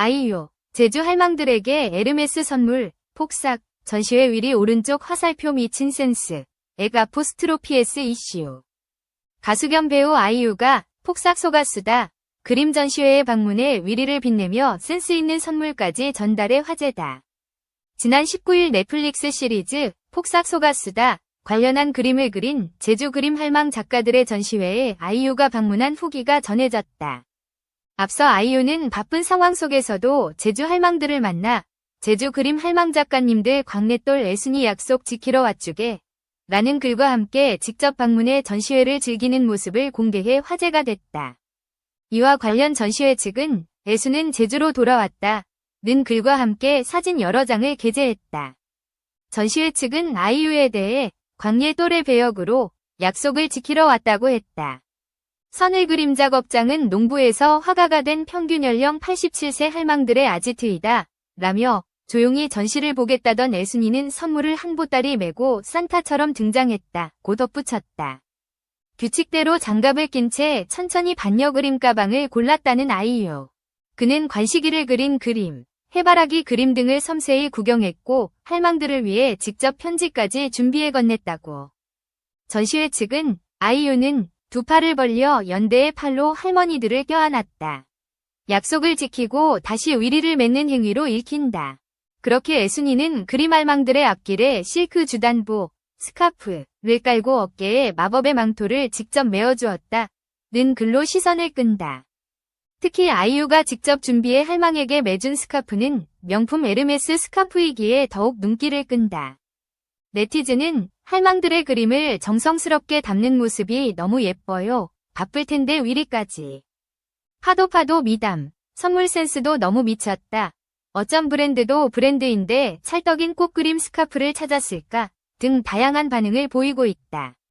아이유, 제주 할망들에게 에르메스 선물, 폭삭, 전시회 위리 오른쪽 화살표 미친 센스, 액 아포스트로피에스 이슈. 가수 겸 배우 아이유가 폭삭 소가수다. 그림 전시회에 방문해 위리를 빛내며 센스 있는 선물까지 전달해 화제다. 지난 19일 넷플릭스 시리즈 폭삭 소가수다 관련한 그림을 그린 제주 그림 할망 작가들의 전시회에 아이유가 방문한 후기가 전해졌다. 앞서 아이유는 바쁜 상황 속에서도 제주 할망들을 만나 제주 그림 할망 작가님들 광내돌 애순이 약속 지키러 왔주게 라는 글과 함께 직접 방문해 전시회를 즐기는 모습을 공개해 화제가 됐다. 이와 관련 전시회 측은 애수는 제주로 돌아왔다. 는 글과 함께 사진 여러 장을 게재했다. 전시회 측은 아이유에 대해 광예 또래 배역으로 약속을 지키러 왔다고 했다. 선을 그림 작업장은 농부에서 화가가 된 평균 연령 87세 할망들의 아지트이다. 라며 조용히 전시를 보겠다던 애순이는 선물을 한 보따리 메고 산타처럼 등장했다. 고 덧붙였다. 규칙대로 장갑을 낀 채 천천히 반려 그림 가방을 골랐다는 아이유. 그는 관시기를 그린 그림, 해바라기 그림 등을 섬세히 구경했고 할망들을 위해 직접 편지까지 준비해 건넸다고. 전시회 측은 아이유는 두 팔을 벌려 연대의 팔로 할머니들을 껴안았다. 약속을 지키고 다시 위리를 맺는 행위로 읽힌다. 그렇게 애순이는 그림 할망들의 앞길에 실크 주단보, 스카프를 깔고 어깨에 마법의 망토를 직접 메어주었다. 는 글로 시선을 끈다. 특히 아이유가 직접 준비해 할망에게 매준 스카프는 명품 에르메스 스카프이기에 더욱 눈길을 끈다. 네티즌은 할망들의 그림을 정성스럽게 담는 모습이 너무 예뻐요. 바쁠 텐데 위리까지. 파도 파도 미담. 선물 센스도 너무 미쳤다. 어쩜 브랜드도 브랜드인데 찰떡인 꽃그림 스카프를 찾았을까? 등 다양한 반응을 보이고 있다.